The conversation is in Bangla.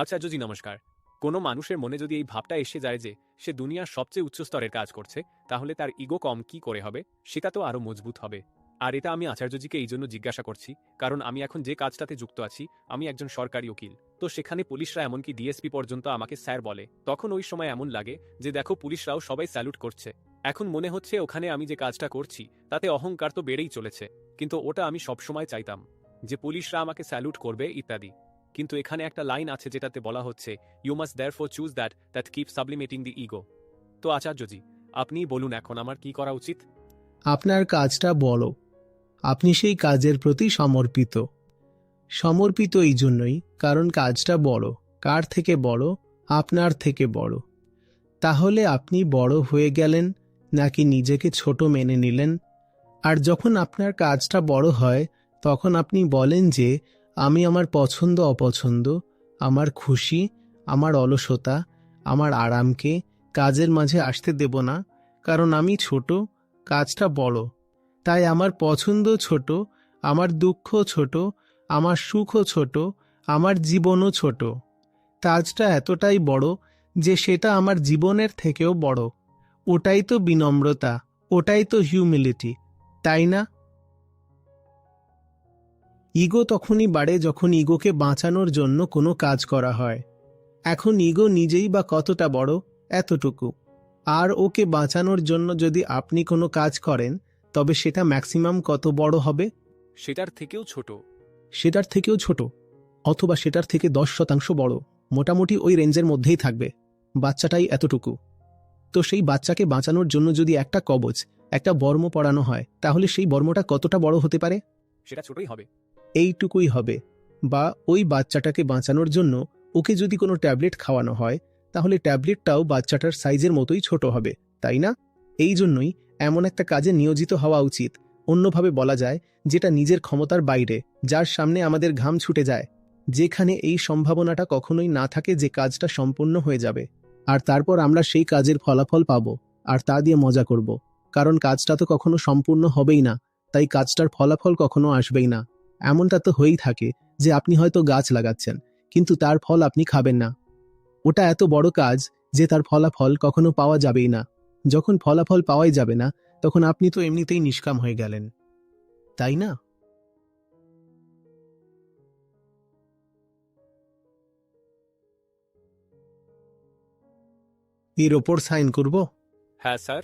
আচার্যজি নমস্কার। কোনো মানুষের মনে যদি এই ভাবটা এসে যায় যে সে দুনিয়ার সবচেয়ে উচ্চ স্তরের কাজ করছে, তাহলে তার ইগো কম কি করে হবে? সেটা তো আরও মজবুত হবে। আর এটা আমি আচার্যজিকে এই জন্য জিজ্ঞাসা করছি, কারণ আমি এখন যে কাজটাতে যুক্ত আছি, আমি একজন সরকারি উকিল। তো সেখানে পুলিশরা এমনকি ডিএসপি পর্যন্ত আমাকে স্যার বলে। তখন ওই সময় এমন লাগে যে দেখো পুলিশরাও সবাই স্যালুট করছে। এখন মনে হচ্ছে ওখানে আমি যে কাজটা করছি, তাতে অহংকার তো বেড়েই চলেছে। কিন্তু ওটা আমি সবসময় চাইতাম যে পুলিশরা আমাকে স্যালুট করবে, ইত্যাদি। কিন্তু এখানে একটা লাইন আছে যেটাতে বলা হচ্ছে you must there for choose that that keep sublimating the ego তো আচার্যজি, আপনি বলুন এখন আমার কি করা উচিত? আপনার কাজটা বড় আপনি সেই কাজের প্রতি সমর্পিত। সমর্পিত এই জন্যই কারণ কাজটা বড় কার থেকে বড় আপনার থেকে বড় তাহলে আপনি বড় হয়ে গেলেন, নাকি নিজেকে ছোট মেনে নিলেন? আর যখন আপনার কাজটা বড় হয়, তখন আপনি বলেন যে আমি আমার পছন্দ অপছন্দ, আমার খুশি, আমার অলসতা, আমার আরামকে কাজের মাঝে আসতে দেব না, কারণ আমি ছোট, কাজটা বড়। তাই আমার পছন্দ ছোট, আমার দুঃখ ছোট, আমার সুখও ছোট, আমার জীবনও ছোট। কাজটা এতটাই বড় যে সেটা আমার জীবনের থেকেও বড়। ওটাই তো বিনম্রতা, ওটাই তো হিউমিলিটি তাই না? ইগো তখনই বাড়ে যখন ইগোকে বাঁচানোর জন্য কোনো কাজ করা হয়। এখন ইগো নিজেই বা কতটা বড় এতটুকু। আর ওকে বাঁচানোর জন্য যদি আপনি কোনো কাজ করেন তবে সেটা ম্যাক্সিমাম কত বড় হবে? সেটার থেকেও ছোট। সেটার থেকেও ছোট। অথবা সেটার থেকে দশ শতাংশ বড়। মোটামুটি ওই রেঞ্জের মধ্যেই থাকবে। বাচ্চাটাই এতটুকু। তো সেই বাচ্চাকে বাঁচানোর জন্য যদি একটা কবচ একটা বর্ম পড়ানো হয় তাহলে সেই বর্মটা কতটা বড় হতে পারে? সেটা ছোটই হবে। এইটুকুই হবে। বা ওই বাচ্চাটাকে বাঁচানোর জন্য ওকে যদি কোনো ট্যাবলেট খাওয়ানো হয়, তাহলে ট্যাবলেটটাও বাচ্চাটার সাইজের মতোই ছোট হবে, তাই না? এই জন্যই এমন একটা কাজে নিয়োজিত হওয়া উচিত। অন্যভাবে বলা যায়, যেটা নিজের ক্ষমতার বাইরে, যার সামনে আমাদের ঘাম ছুটে যায়, যেখানে এই সম্ভাবনাটা কখনোই না থাকে যে কাজটা সম্পূর্ণ হয়ে যাবে। আর তারপর আমরা সেই কাজের ফলাফল পাব, আর তা দিয়ে মজা করব। কারণ কাজটা তো কখনো সম্পূর্ণ হবেই না, তাই কাজটার ফলাফল কখনো আসবেই না। এমনটা তো হয়েই থাকে যে আপনি হয়তো গাছ লাগাচ্ছেন, কিন্তু তার ফল আপনি খাবেন না। ওটা এত বড় কাজ যে তার ফলাফল কখনো পাওয়া যাবেই না। যখন ফলাফল পাওয়াই যাবে না, তখন আপনি তো এমনিতেই নিষ্কাম হয়ে গেলেন। তাই না? এর ওপর সাইন করব? হ্যাঁ স্যার।